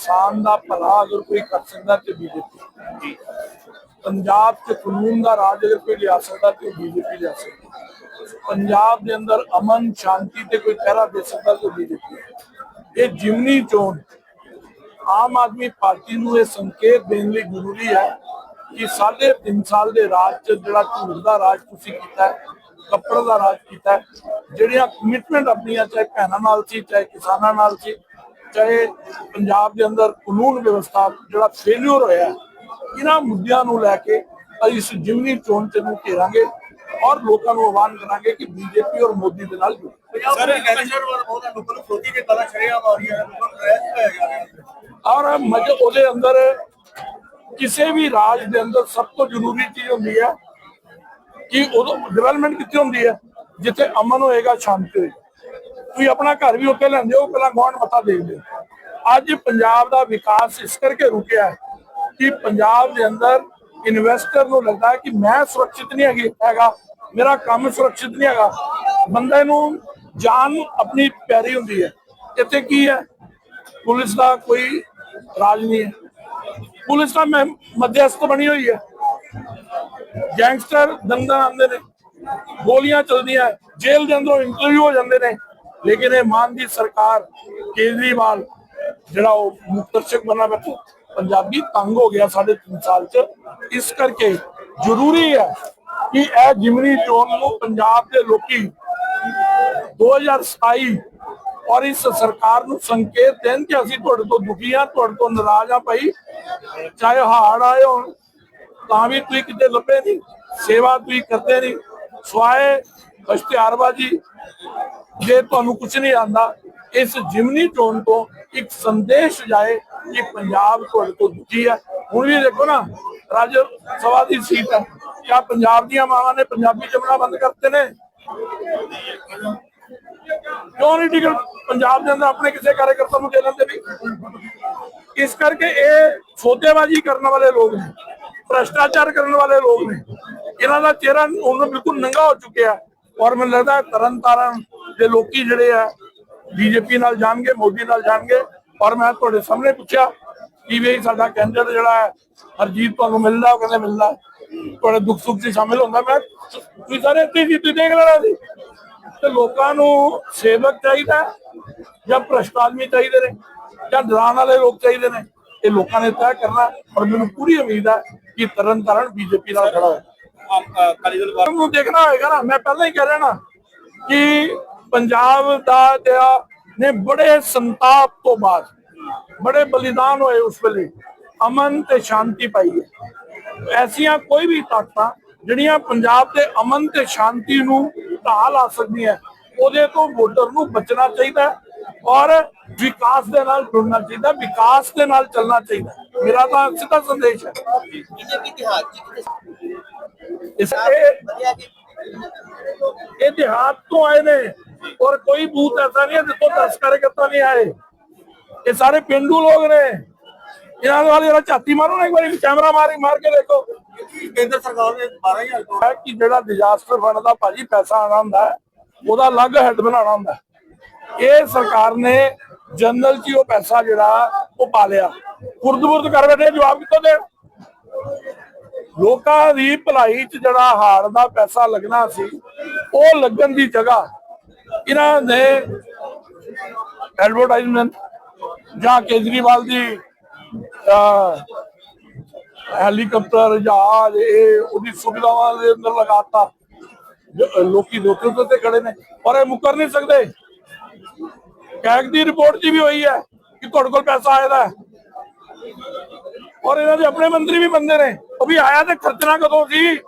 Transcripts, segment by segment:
ਕਿਸਾਨ ਦਾ ਭਲਾ ਅਗਰ ਕੋਈ ਕਰ ਸਕਦਾ ਤੇ ਬੀਜੇਪੀ। ਪੰਜਾਬ 'ਚ ਕਾਨੂੰਨ ਦਾ ਰਾਜ ਅਗਰ ਕੋਈ ਲਿਆ ਸਕਦਾ ਤੇ ਬੀਜੇਪੀ ਲਿਆ ਸਕਦਾ। ਪੰਜਾਬ ਦੇ ਅੰਦਰ ਅਮਨ, ਸ਼ਾਂਤੀ ਤੇ ਕੋਈ ਪਹਿਰਾ ਦੇ ਸਕਦਾ ਤੇ ਬੀਜੇਪੀ। ਇਹ ਜਿਮਨੀ ਚੋਣ ਆਮ ਆਦਮੀ ਪਾਰਟੀ ਨੂੰ ਇਹ ਸੰਕੇਤ ਦੇਣ ਲਈ ਜ਼ਰੂਰੀ ਹੈ ਕਿ ਸਾਢੇ ਤਿੰਨ ਸਾਲ ਦੇ ਰਾਜ 'ਚ ਜਿਹੜਾ ਝੂਠ ਦਾ ਰਾਜ ਤੁਸੀਂ ਕੀਤਾ ਹੈ, ਕੱਪੜ ਦਾ ਰਾਜ ਕੀਤਾ ਜਿਹੜੀਆਂ ਕਮਿਟਮੈਂਟ ਆਪਣੀਆਂ ਚਾਹੇ ਭੈਣਾਂ ਨਾਲ ਸੀ, ਚਾਹੇ ਕਿਸਾਨਾਂ ਨਾਲ ਸੀ ਚਾਹੇ ਪੰਜਾਬ ਦੇ ਅੰਦਰ ਕਾਨੂੰਨ ਵਿਵਸਥਾ ਜਿਹੜਾ ਫੇਲਿਅਰ ਹੋਇਆ ਇਹਨਾਂ ਮੁੱਦਿਆਂ ਨੂੰ ਲੈ ਕੇ ਅਸੀਂ ਇਸ ਜਿਮਨੀ ਚੋਣ ਚ ਨੂੰ ਘੇਰਾਂਗੇ ਔਰ ਲੋਕਾਂ ਨੂੰ ਆਹਵਾਨ ਕਰਾਂਗੇ ਕਿ ਬੀਜੇਪੀ ਔਰ ਮੋਦੀ ਦੇ ਨਾਲ ਜੁੜੋ। ਸਰ ਕੈਂਸਰ ਵਾਲਾ ਬਹੁਤ ਲੋਕਾਂ ਨੂੰ ਫਰੋਤੀ ਦੇ ਕਲਾ ਸ਼ਰਿਆਮ ਆ ਰਹੀਆਂ ਨੇ ਲੋਕਾਂ ਨੂੰ ਰਹਿਤ ਪਾਇਆ ਜਾ ਰਿਹਾ ਹੈ। ਔਰ ਮਜ ਉਹਦੇ ਅੰਦਰ ਕਿਸੇ ਵੀ ਰਾਜ ਦੇ ਅੰਦਰ ਸਭ ਤੋਂ ਜ਼ਰੂਰੀ ਚੀਜ਼ ਹੁੰਦੀ ਹੈ ਕਿ ਉਦੋਂ ਡਿਵੈਲਪਮੈਂਟ ਕਿੱਥੇ ਹੁੰਦੀ ਹੈ? ਜਿੱਥੇ ਅਮਨ ਹੋਏਗਾ ਸ਼ਾਂਤੀ ਹੋਏਗੀ। ਤੁਸੀਂ ਆਪਣਾ ਘਰ ਵੀ ਉੱਤੇ ਲੈਂਦੇ ਹੋ, ਪਹਿਲਾਂ ਗਵਾਂਢ ਮੱਥਾ ਦੇਖਦੇ ਹੋ ਅੱਜ ਪੰਜਾਬ ਦਾ ਵਿਕਾਸ ਇਸ ਕਰਕੇ ਰੁਕਿਆ ਹੈ ਕਿ ਪੰਜਾਬ ਦੇ ਅੰਦਰ ਇਨਵੈਸਟਰ ਨੂੰ ਲੱਗਦਾ ਹੈ ਕਿ ਮੈਂ ਸੁਰੱਖਿਅਤ ਨਹੀਂ ਹੈਗੀ, ਹੈਗਾ। ਮੇਰਾ ਕੰਮ ਸੁਰੱਖਿਅਤ ਨਹੀਂ ਹੈਗਾ। ਬੰਦੇ ਨੂੰ ਜਾਨ ਆਪਣੀ ਪਿਆਰੀ ਹੁੰਦੀ ਹੈ। ਇੱਥੇ ਕੀ ਹੈ? ਪੁਲਿਸ ਦਾ ਕੋਈ ਰਾਜ ਨਹੀਂ ਹੈ। ਪੁਲਿਸ ਦਾ ਮੈਂ ਮਧਿਅਸਥ ਬਣੀ ਹੋਈ ਹੈ। ਗੈਂਗਸਟਰ ਦੰਗਾ ਆਉਂਦੇ ਨੇ, ਗੋਲੀਆਂ ਚੱਲਦੀਆਂ, ਜੇਲ੍ਹ ਦੇ ਅੰਦਰੋਂ ਇੰਟਰਵਿਊ ਹੋ ਜਾਂਦੇ ਨੇ। ਲੇਕਿਨ ਇਹ ਮਾਨ ਦੀ ਸਰਕਾਰ ਕੇਜਰੀਵਾਲ, ਜਿਹੜਾ ਉਹ ਮੁਕਤਰਸ਼ਕ ਬਣਾ ਬੈਠਾ ਪੰਜਾਬੀ ਤੰਗ ਹੋ ਗਿਆ ਸਾਡੇ 3 ਸਾਲ ਚ। ਇਸ ਕਰਕੇ ਜ਼ਰੂਰੀ ਹੈ ਕਿ ਇਹ ਜਿਮਨੀ ਚੋਣ ਨੂੰ ਪੰਜਾਬ ਦੇ ਲੋਕੀ 2027 ਔਰ ਇਸ ਸਰਕਾਰ ਨੂੰ ਸੰਕੇਤ ਦੇਣ ਕਿ ਅਸੀਂ ਤੁਹਾਡੇ ਤੋਂ ਦੁਖੀ ਆ ਤੁਹਾਡੇ ਤੋਂ ਨਾਰਾਜ਼ ਆ ਭਾਈ। ਚਾਹੇ ਹਾੜ ਆਏ ਹੋਣ, ਤਾਂ ਵੀ ਤੁਸੀਂ ਕਿਤੇ ਲੱਭੇ ਨਹੀਂ, ਸੇਵਾ ਤੁਸੀਂ ਕਰਦੇ ਨਹੀਂ। ਸਵਾਏ ਇਸ਼ਤਿਹਾਰਬਾਜੀ ਜੇ ਤੁਹਾਨੂੰ ਕੁਝ ਨਹੀਂ ਆਂਦਾ, ਇਸ ਜਿਮਨੀ ਚੋਣ ਤੋਂ ਇੱਕ ਸੰਦੇਸ਼ ਜਾਏ ਕਿ ਪੰਜਾਬ ਤੁਹਾਡੇ ਤੋਂ ਦੁਖੀ ਹੈ। ਹੁਣ ਵੀ ਦੇਖੋ ਨਾ, ਰਾਜ ਸਭਾ ਦੀ ਸੀਟ ਹੈ। ਕਿਆ ਪੰਜਾਬ ਦੀਆਂ ਮਾਵਾਂ ਨੇ ਪੰਜਾਬੀ ਜਮਣਾ ਬੰਦ ਕਰਤੇ ਨੇ? ਕਿਉਂ ਨਹੀਂ ਟਿਕਟ ਪੰਜਾਬ ਦੇ ਅੰਦਰ ਆਪਣੇ ਕਿਸੇ ਕਾਰਜਕਰਤਾ ਨੂੰ ਦੇ ਲੈਂਦੇ ਵੀ? ਇਸ ਕਰਕੇ ਇਹ ਸੌਦੇਬਾਜ਼ੀ ਕਰਨ ਵਾਲੇ ਲੋਕ ਨੇ, ਭ੍ਰਸ਼ਟਾਚਾਰ ਕਰਨ ਵਾਲੇ ਲੋਕ ਨੇ। ਇਹਨਾਂ ਦਾ ਚਿਹਰਾ ਹੁਣ ਬਿਲਕੁਲ ਨੰਗਾ ਹੋ ਚੁੱਕਿਆ ਹੈ। ਔਰ ਮੈਨੂੰ ਲੱਗਦਾ ਹੈ ਤਰਨ ਤਾਰਨ ਦੇ ਲੋਕੀ ਜਿਹੜੇ ਆ, ਬੀਜੇਪੀ ਨਾਲ ਜਾਣਗੇ, ਮੋਦੀ ਨਾਲ ਜਾਣਗੇ। ਔਰ ਮੈਂ ਤੁਹਾਡੇ ਸਾਹਮਣੇ ਪੁੱਛਿਆ ਕਿ ਵੀ ਸਾਡਾ ਕੈਂਡੀਡੇਟ ਜਿਹੜਾ ਹੈ, ਹਰਜੀਤ ਤੁਹਾਨੂੰ ਮਿਲਦਾ ਉਹ ਕਹਿੰਦੇ ਮਿਲਦਾ ਤੁਹਾਡੇ ਦੁੱਖ ਸੁੱਖ 'ਚ ਸ਼ਾਮਿਲ ਹੁੰਦਾ। ਮੈਂ ਤੁਸੀਂ ਸਾਰੇ ਇੱਥੇ ਜੀ ਤੁਸੀਂ ਦੇਖ ਲੈਣਾ ਸੀ। ਤੇ ਲੋਕਾਂ ਨੂੰ ਸੇਵਕ ਚਾਹੀਦਾ ਜਾਂ ਭ੍ਰਸ਼ਟ ਆਦਮੀ ਚਾਹੀਦੇ ਨੇ ਜਾਂ ਡਰਾਉਣ ਵਾਲੇ ਲੋਕ ਚਾਹੀਦੇ ਨੇ? ਇਹ ਲੋਕਾਂ ਨੇ ਤੈਅ ਕਰਨਾ ਹੈ। ਔਰ ਮੈਨੂੰ ਪੂਰੀ ਉਮੀਦ ਹੈ ਕਿ ਤਰਨ ਤਾਰਨ ਬੀਜੇਪੀ ਨਾਲ ਖੜਾ ਹੋਇਆ ਅਕਾਲੀ ਦਲ ਨੂੰ ਦੇਖਣਾ ਹੋਏਗਾ ਨਾ ਮੈਂ ਪਹਿਲਾਂ ਹੀ ਕਹਿ ਰਿਹਾ ਨਾ ਕਿ ਪੰਜਾਬ ਦਾ ਜਿਹੜਾ ਨੇ ਬੜੇ ਸੰਤਾਪ ਤੋਂ ਬਾਅਦ ਬੜੇ ਬਲੀਦਾਨ ਹੋਏ ਉਸ ਵੇਲੇ ਅਮਨ ਤੇ ਸ਼ਾਂਤੀ ਪਾਈ ਹੈ। ਐਸੀਆਂ ਕੋਈ ਵੀ ਤਾਕਤਾਂ ਜਿਹੜੀਆਂ ਪੰਜਾਬ ਦੇ ਅਮਨ ਤੇ ਸ਼ਾਂਤੀ ਨੂੰ ਢਾਹ ਲਾ ਸਕਦੀਆਂ ਉਹਦੇ ਤੋਂ ਵੋਟਰ ਨੂੰ ਬਚਣਾ ਚਾਹੀਦਾ ਹੈ ਔਰ ਵਿਕਾਸ ਦੇ ਨਾਲ ਜੁੜਨਾ ਚਾਹੀਦਾ ਵਿਕਾਸ ਦੇ ਨਾਲ ਚੱਲਣਾ ਚਾਹੀਦਾ। ਮੇਰਾ ਤਾਂ ਸਿੱਧਾ ਸੰਦੇਸ਼ ਹੈ। ਬੀਜੇਪੀ ਇਸ ਇਹ ਇਹ ਦੇਹਾਤ ਤੋਂ ਆਏ ਨੇ ਔਰ ਕੋਈ ਬੂਥ ਐਸਾ ਨਹੀਂ ਹੈ ਜਿੱਥੋਂ ਦਸ ਕਾਰਜਕਰਤਾ ਨਹੀਂ ਆਏ। ਇਹ ਸਾਰੇ ਪਿੰਡੂ ਲੋਕ ਨੇ। ਇਹਨਾਂ ਦੇ ਵਾਲੇ ਜਰਾ ਝਾਤੀ ਮਾਰੋ ਨਾ ਇੱਕ ਵਾਰੀ ਕੈਮਰਾ ਮਾਰੀ ਮਾਰ ਕੇ ਦੇਖੋ। ਕੇਂਦਰ ਸਰਕਾਰ ਨੇ 12000 ਕਰੋੜ ਹੈ ਕਿ ਜਿਹੜਾ ਡਿਜ਼ਾਸਟਰ ਫੰਡ ਦਾ ਭਾਜੀ ਪੈਸਾ ਆਣਾ ਹੁੰਦਾ ਉਹਦਾ ਅਲੱਗ ਹੈਡ ਬਣਾਉਣਾ ਹੁੰਦਾ। ਇਹ ਸਰਕਾਰ ਨੇ ਜਨਰਲ ਜੀ ਉਹ ਪੈਸਾ ਜਿਹੜਾ ਉਹ ਪਾ ਲਿਆ। ਖੁਰਦ-ਬੁਰਦ ਕਰ ਬੈਠੇ ਜਵਾਬ ਕਿੱਥੋਂ ਦੇਣ? ਲੋਕਾਂ ਦੀ ਭਲਾਈ 'ਚ ਜਿਹੜਾ ਹਾਰ ਦਾ ਪੈਸਾ ਲੱਗਣਾ ਸੀ, ਉਹ ਲੱਗਣ ਦੀ ਜਗ੍ਹਾ ਇਹਨਾਂ ਨੇ ਐਡਵਰਟਾਈਜ਼ਮੈਂਟ ਜਾਂ ਕੇਜਰੀਵਾਲ ਦੀ ਹੈਲੀਕਾਪਟਰ ਜਹਾਜ਼ ਇਹ ਉਹਦੀ ਸੁਵਿਧਾਵਾਂ ਦੇ ਅੰਦਰ ਲਗਾਤਾ। ਲੋਕੀ ਦੋਤੇ ਤੇ ਖੜੇ ਨੇ, ਪਰ ਇਹ ਮੁਕਰ ਨਹੀਂ ਸਕਦੇ। ਕੈਗ ਦੀ ਰਿਪੋਰਟ 'ਚ ਵੀ ਹੋਈ ਹੈ ਕਿ ਤੁਹਾਡੇ ਕੋਲ ਪੈਸਾ ਆਇਆ ਦਾ ਔਰ ਇਹਨਾਂ ਦੇ ਆਪਣੇ ਮੰਤਰੀ ਵੀ ਬੰਦੇ ਨੇ। ਉਹ ਵੀ ਆਇਆ ਤੇ ਖਰਚਣਾ ਕਦੋਂ ਸੀ?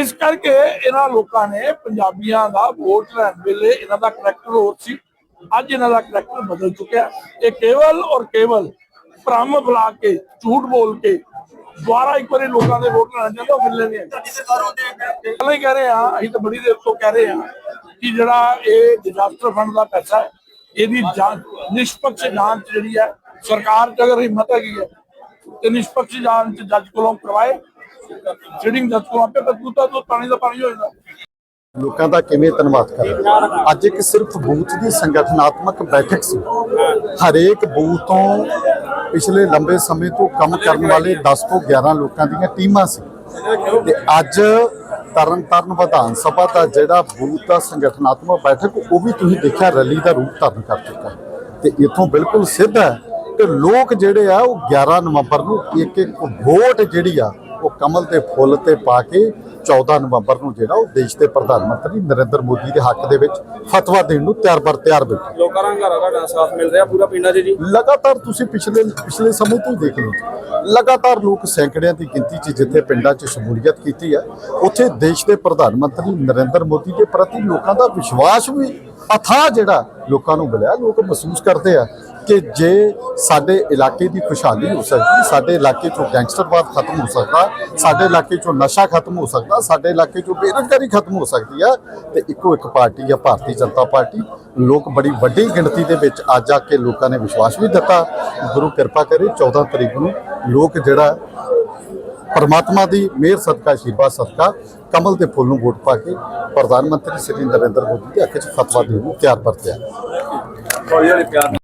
ਇਸ ਕਰਕੇ ਇਹਨਾਂ ਲੋਕਾਂ ਨੇ ਪੰਜਾਬੀਆਂ ਦਾ ਵੋਟ ਲੈਣ ਵੇਲੇ ਇਹਨਾਂ ਦਾ ਕਰੈਕਟਰ ਹੋਰ ਸੀ। ਅੱਜ ਇਹਨਾਂ ਦਾ ਕਰੈਕਟਰ ਬਦਲ ਚੁੱਕਿਆ। ਇਹ ਕੇਵਲ ਔਰ ਕੇਵਲ ਭ੍ਰਮ ਫੈਲਾ ਕੇ, ਝੂਠ ਬੋਲ ਕੇ ਦੁਬਾਰਾ ਇੱਕ ਵਾਰੀ ਲੋਕਾਂ ਦੇ ਵੋਟ ਲੈਣਾ ਚਾਹੁੰਦਾ ਉਹ ਮਿਲਣੇ ਨਹੀਂ ਪਹਿਲਾਂ ਹੀ ਕਹਿ ਰਹੇ ਹਾਂ, ਅਸੀਂ ਤਾਂ ਬੜੀ ਦੇਰ ਤੋਂ ਕਹਿ ਰਹੇ ਹਾਂ ਕਿ ਜਿਹੜਾ ਇਹ ਡਿਜ਼ਾਸਟਰ ਫੰਡ ਦਾ ਪੈਸਾ ਹੈ, ਇਹਦੀ ਜਾਂਚ ਨਿਸ਼ਪਕਸ਼ ਜਾਂਚ ਜਿਹੜੀ ਹੈ ਸਰਕਾਰ ਚ ਅਗਰ ਹਿੰਮਤ ਹੈਗੀ ਹੈ ਤੇ ਨਿਸ਼ਪਕਸ਼ ਜਾਂਚ ਜੱਜ ਕੋਲੋਂ ਕਰਵਾਏ ਸੀਟਿੰਗ ਜੱਜ ਕੋਲੋਂ ਆਪੇ ਬਦੂਤਾ ਤੋਂ ਪਾਣੀ ਦਾ ਪਾਣੀ ਹੋ ਜਾਂਦਾ। ਲੋਕਾਂ ਦਾ ਕਿਵੇਂ ਧੰਨਵਾਦ ਕਰਾਂ? ਅੱਜ ਇੱਕ ਸਿਰਫ ਬੂਥ ਦੀ ਸੰਗਠਨਾਤਮਕ ਬੈਠਕ ਸੀ। ਹਰੇਕ ਬੂਥ ਤੋਂ ਪਿਛਲੇ ਲੰਬੇ ਸਮੇਂ ਤੋਂ ਕੰਮ ਕਰਨ ਵਾਲੇ 10 ਤੋਂ 11 ਲੋਕਾਂ ਦੀਆਂ ਟੀਮਾਂ ਸੀ। ਤੇ ਅੱਜ ਤਰਨ ਤਾਰਨ ਵਿਧਾਨ ਸਭਾ ਦਾ ਜਿਹੜਾ ਬੂਥ ਦਾ ਸੰਗਠਨਾਤਮਕ ਬੈਠਕ, ਉਹ ਵੀ ਤੁਸੀਂ ਦੇਖਿਆ, ਰੈਲੀ ਦਾ ਰੂਪ ਧਾਰਨ ਕਰ ਚੁੱਕਾ ਤੇ ਇਥੋਂ ਬਿਲਕੁਲ ਸਿੱਧ ਹੈ ਕਿ ਲੋਕ ਜਿਹੜੇ ਆ ਉਹ 11 ਨਵੰਬਰ ਨੂੰ ਇੱਕ ਇੱਕ ਵੋਟ ਜਿਹੜੀ ਆ ਉਹ ਕਮਲ ਦੇ ਫੁੱਲ ਤੇ ਪਾ ਕੇ 14 ਨਵੰਬਰ ਨੂੰ ਜਿਹੜਾ ਉਹ ਦੇਸ਼ ਦੇ ਪ੍ਰਧਾਨ ਮੰਤਰੀ ਨਰਿੰਦਰ ਮੋਦੀ ਦੇ ਹੱਕ ਦੇ ਵਿੱਚ ਫਤਵਾ ਦੇਣ ਨੂੰ ਤਿਆਰ ਬਰ ਤਿਆਰ ਬੈਠੇ ਲੋਕਾਂ ਦਾ ਹੰਗਾਰਾ ਤੁਹਾਡਾ ਸਾਥ ਮਿਲ ਰਿਹਾ ਪੂਰਾ ਪਿੰਡਾਂ 'ਚ ਜੀ। ਲਗਾਤਾਰ ਤੁਸੀਂ ਪਿਛਲੇ ਪਿਛਲੇ ਸਮੇਂ ਤੋਂ ਹੀ ਦੇਖ ਲਓ ਲਗਾਤਾਰ ਲੋਕ ਸੈਂਕੜਿਆਂ ਦੀ ਗਿਣਤੀ 'ਚ ਜਿੱਥੇ ਪਿੰਡਾਂ 'ਚ ਸ਼ਮੂਲੀਅਤ ਕੀਤੀ ਹੈ ਉੱਥੇ ਦੇਸ਼ ਦੇ ਪ੍ਰਧਾਨ ਮੰਤਰੀ ਨਰਿੰਦਰ ਮੋਦੀ ਦੇ ਪ੍ਰਤੀ ਲੋਕਾਂ ਦਾ ਵਿਸ਼ਵਾਸ ਵੀ ਅਥਾਹ ਜਿਹੜਾ ਲੋਕਾਂ ਨੂੰ ਮਿਲਿਆ ਲੋਕ ਮਹਿਸੂਸ ਕਰਦੇ ਆ। ਕਿ ਜੇ ਸਾਡੇ ਇਲਾਕੇ ਦੀ ਖੁਸ਼ਹਾਲੀ ਹੋ ਸਕਦੀ, ਸਾਡੇ ਇਲਾਕੇ 'ਚੋਂ ਗੈਂਗਸਟਰਵਾਦ ਖਤਮ ਹੋ ਸਕਦਾ, ਸਾਡੇ ਇਲਾਕੇ 'ਚੋਂ ਨਸ਼ਾ ਖਤਮ ਹੋ ਸਕਦਾ, ਸਾਡੇ ਇਲਾਕੇ 'ਚੋਂ ਬੇਰੁਜ਼ਗਾਰੀ ਖਤਮ ਹੋ ਸਕਦੀ ਆ, ਤੇ ਇੱਕੋ ਇੱਕ ਪਾਰਟੀ ਆ, ਭਾਰਤੀ ਜਨਤਾ ਪਾਰਟੀ। ਲੋਕ ਬੜੀ ਵੱਡੀ ਗਿਣਤੀ ਦੇ ਵਿੱਚ ਅੱਜ ਆ ਕੇ ਲੋਕਾਂ ਨੇ ਵਿਸ਼ਵਾਸ ਵੀ ਦਿੱਤਾ। ਗੁਰੂ ਕਿਰਪਾ ਕਰੇ 14 ਤਰੀਕ ਨੂੰ ਲੋਕ ਜਿਹੜਾ ਪਰਮਾਤਮਾ ਦੀ ਮਿਹਰ ਸਦਕਾ ਆਸ਼ੀਰਵਾਦ ਸਦਕਾ, ਕਮਲ ਦੇ ਫੁੱਲ ਨੂੰ ਵੋਟ ਪਾ ਕੇ ਪ੍ਰਧਾਨ ਮੰਤਰੀ ਸ੍ਰੀ ਨਰਿੰਦਰ ਮੋਦੀ ਦੇ ਹੱਕ 'ਚ ਫਤਵਾ ਦੇਣ ਨੂੰ ਤਿਆਰ ਬਰ